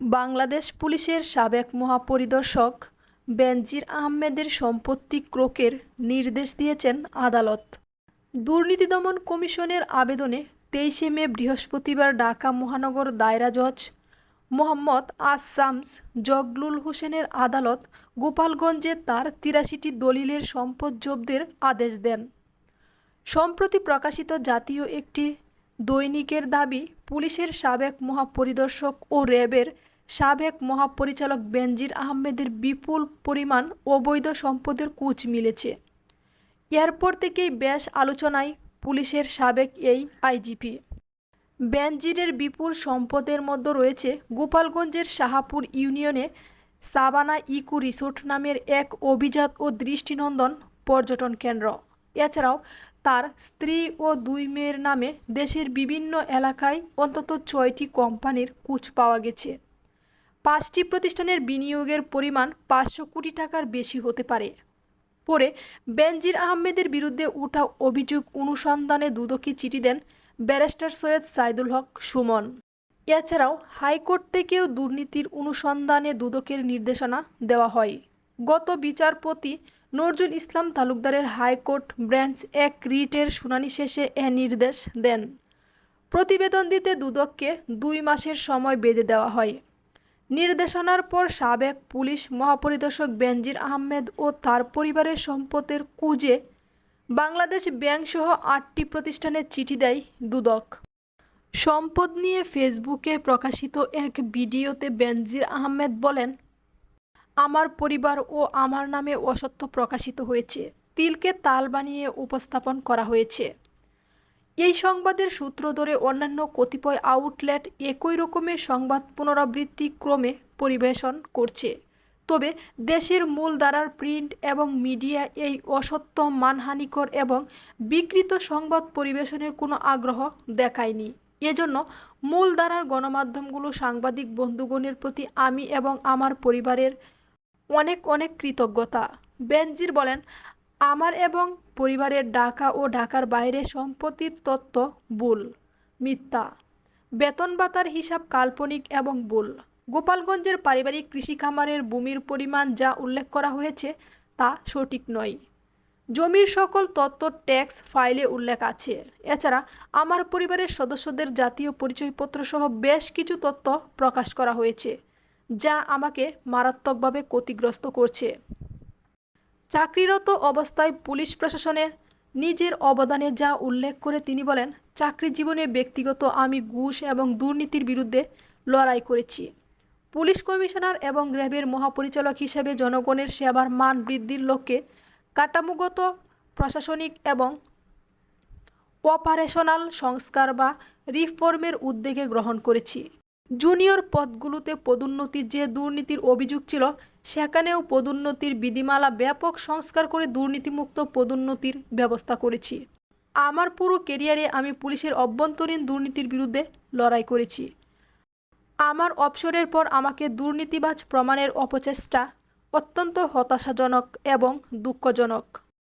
বাংলাদেশ পুলিশের সাবেক মহাপরিদর্শক বেনজির আহমেদের সম্পত্তি ক্রোকের নির্দেশ দিয়েছেন আদালত। দুর্নীতি দমন কমিশনের আবেদনে তেইশে মে বৃহস্পতিবার ঢাকা মহানগর দায়রা জজ মোহাম্মদ আসামস জগলুল হোসেনের আদালত গোপালগঞ্জে তার তিরাশিটি দলিলের সম্পদ জব্দের আদেশ দেন। সম্প্রতি প্রকাশিত জাতীয় একটি দৈনিকের দাবি, পুলিশের সাবেক মহাপরিদর্শক ও র্যাবের সাবেক মহাপরিচালক বেনজির আহমেদের বিপুল পরিমাণ অবৈধ সম্পদের কুচ মিলেছে। এরপর থেকেই বেশ আলোচনায় পুলিশের সাবেক এই আইজিপি। বেনজিরের বিপুল সম্পদের মধ্যে রয়েছে গোপালগঞ্জের শাহাপুর ইউনিয়নে সাবানা ইকো রিসোর্ট নামের এক অভিজাত ও দৃষ্টিনন্দন পর্যটন কেন্দ্র। এছাড়াও তার স্ত্রী ও দুই মেয়ের নামে দেশের বিভিন্ন এলাকায় অন্তত ছয়টি কোম্পানির কুচ পাওয়া গেছে। পাঁচটি প্রতিষ্ঠানের বিনিয়োগের পরিমাণ পাঁচশো কোটি টাকার বেশি হতে পারে। পরে বেনজির আহমেদের বিরুদ্ধে ওঠা অভিযোগ অনুসন্ধানে দুদকে চিঠি দেন ব্যারিস্টার সৈয়দ সাইদুল হক সুমন। এছাড়াও হাইকোর্ট থেকেও দুর্নীতির অনুসন্ধানে দুদকের নির্দেশনা দেওয়া হয়। গত বিচারপতি নজরুল ইসলাম তালুকদারের হাইকোর্ট ব্রাঞ্চ এক রিটের শুনানি শেষে এ নির্দেশ দেন। প্রতিবেদন দিতে দুদককে দুই মাসের সময় বেঁধে দেওয়া হয়। নির্দেশনার পর সাবেক পুলিশ মহাপরিদর্শক বেনজির আহমেদ ও তার পরিবারের সম্পদের কুজে বাংলাদেশ ব্যাংকসহ আটটি প্রতিষ্ঠানে চিঠি দেয় দুদক। সম্পদ নিয়ে ফেসবুকে প্রকাশিত এক ভিডিওতে বেনজির আহমেদ বলেন আমার পরিবার ও আমার নামে অসত্য প্রকাশিত হয়েছে। তিলকে তাল বানিয়ে উপস্থাপন করা হয়েছে। এই সংবাদের সূত্র ধরে অন্যান্য কতিপয় আউটলেট একই রকমের সংবাদ পুনরাবৃত্তি ক্রমে পরিবেশন করছে। তবে দেশের মূল ধারার প্রিন্ট এবং মিডিয়া এই অসত্য, মানহানিকর এবং বিকৃত সংবাদ পরিবেশনের কোনো আগ্রহ দেখায়নি। এজন্য মূল ধারার গণমাধ্যমগুলো সাংবাদিক বন্ধুগণের প্রতি আমি এবং আমার পরিবারের অনেক অনেক কৃতজ্ঞতা। বেনজির বলেন, আমার এবং পরিবারের ঢাকা ও ঢাকার বাইরে সম্পত্তির তত্ত্ব ভুল, মিথ্যা। বেতন ভাতার হিসাব কাল্পনিক এবং ভুল। গোপালগঞ্জের পারিবারিক কৃষি খামারের ভূমির পরিমাণ যা উল্লেখ করা হয়েছে তা সঠিক নয়। জমির সকল তত্ত্ব ট্যাক্স ফাইলে উল্লেখ আছে। এছাড়া আমার পরিবারের সদস্যদের জাতীয় পরিচয়পত্র সহ বেশ কিছু তথ্য প্রকাশ করা হয়েছে। যা আমাকে মারাত্মকভাবে ক্ষতিগ্রস্ত করছে। চাকরিরত অবস্থায় পুলিশ প্রশাসনের নিজের অবদানে যা উল্লেখ করে তিনি বলেন, চাকরি জীবনে ব্যক্তিগত আমি ঘুষ এবং দুর্নীতির বিরুদ্ধে লড়াই করেছি। পুলিশ কমিশনার এবং র্যাবের মহাপরিচালক হিসেবে জনগণের সেবার মান বৃদ্ধির লক্ষ্যে কাঠামোগত, প্রশাসনিক এবং অপারেশনাল সংস্কার বা রিফর্মের উদ্যোগে গ্রহণ করেছি। জুনিয়র পদগুলোতে পদোন্নতির যে দুর্নীতির অভিযোগ ছিল, সেখানেও পদোন্নতির বিধিমালা ব্যাপক সংস্কার করে দুর্নীতিমুক্ত পদোন্নতির ব্যবস্থা করেছি। আমার পুরো কেরিয়ারে আমি পুলিশের অভ্যন্তরীণ দুর্নীতির বিরুদ্ধে লড়াই করেছি। আমার অবসরের পর আমাকে দুর্নীতিবাজ প্রমাণের অপচেষ্টা অত্যন্ত হতাশাজনক এবং দুঃখজনক।